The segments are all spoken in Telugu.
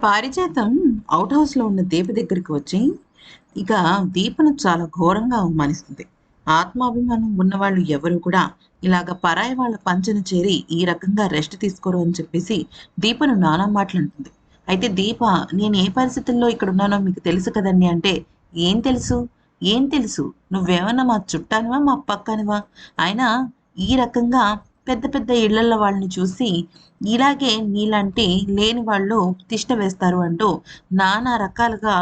పారిజాతం అవుట్ హౌస్లో ఉన్న దీప దగ్గరికి వచ్చి ఇక దీపను చాలా ఘోరంగా అవమానిస్తుంది. ఆత్మాభిమానం ఉన్నవాళ్ళు ఎవరు కూడా ఇలాగ పరాయి వాళ్ళ పంచను చేరి ఈ రకంగా రెస్ట్ తీసుకోరు అని చెప్పేసి దీపను నానా మాటలంటుంది. అయితే దీప నేను ఏ పరిస్థితుల్లో ఇక్కడ ఉన్నానో మీకు తెలుసు కదండి అంటే ఏం తెలుసు? ఏం తెలుసు? నువ్వేమన్నా మా చుట్టానివా? మా పక్కనివా? అయినా ఈ రకంగా పెద్ద పెద్ద ఇళ్ళల్లో వాళ్ళని చూసి ఇలాగే నీలాంటి లేని వాళ్ళు తిష్ట వేస్తారు అంటూ నానా రకాలుగా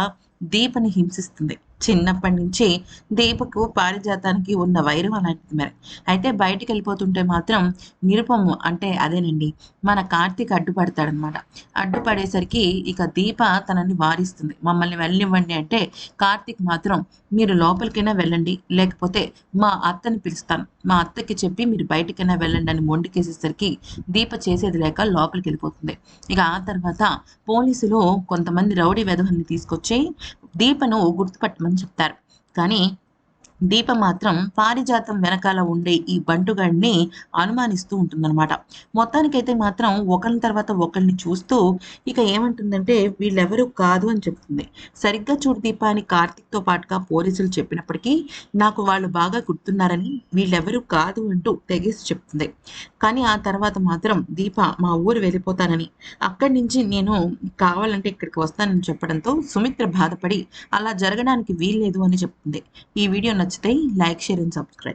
దీపని హింసిస్తుంది. చిన్నప్పటి నుంచి దీపకు పారిజాతానికి ఉన్న వైరం అలాంటిది మరి. అయితే బయటికి వెళ్ళిపోతుంటే మాత్రం నిరుపము అంటే అదేనండి మన కార్తీక్ అడ్డుపడతాడనమాట. అడ్డుపడేసరికి ఇక దీప తనని వారిస్తుంది. మమ్మల్ని వెళ్ళనివ్వండి అంటే కార్తీక్ మాత్రం మీరు లోపలికైనా వెళ్ళండి లేకపోతే మా అత్తని పిలుస్తాను. మా అత్తకి చెప్పి మీరు బయటికైనా వెళ్ళండి అని మొండికేసేసరికి దీప చేసేది లేక లోపలికి వెళ్ళిపోతుంది. ఇక ఆ తర్వాత పోలీసులు కొంతమంది రౌడీ వెధవల్ని తీసుకొచ్చి దీపను గుర్తుపట్టమని చెప్తారు. కానీ దీప మాత్రం పారిజాతం వెనకాల ఉండే ఈ బంటుగాడిని అనుమానిస్తూ ఉంటుందన్నమాట. మొత్తానికైతే మాత్రం ఒకరిని తర్వాత ఒకరిని చూస్తూ ఇక ఏమంటుందంటే వీళ్ళెవరూ కాదు అని చెప్తుంది. సరిగ్గా చూడు దీప అని కార్తిక్తో పాటుగా పోలీసులు చెప్పినప్పటికీ నాకు వాళ్ళు బాగా గుర్తున్నారని వీళ్ళెవరూ కాదు అంటూ తెగేసి చెప్తుంది. కానీ ఆ తర్వాత మాత్రం దీప మా ఊరు వెళ్ళిపోతానని అక్కడి నుంచి నేను కావాలంటే ఇక్కడికి వస్తానని చెప్పడంతో సుమిత్ర బాధపడి అలా జరగడానికి వీల్లేదు అని చెప్తుంది. ఈ video much. Like, share and subscribe.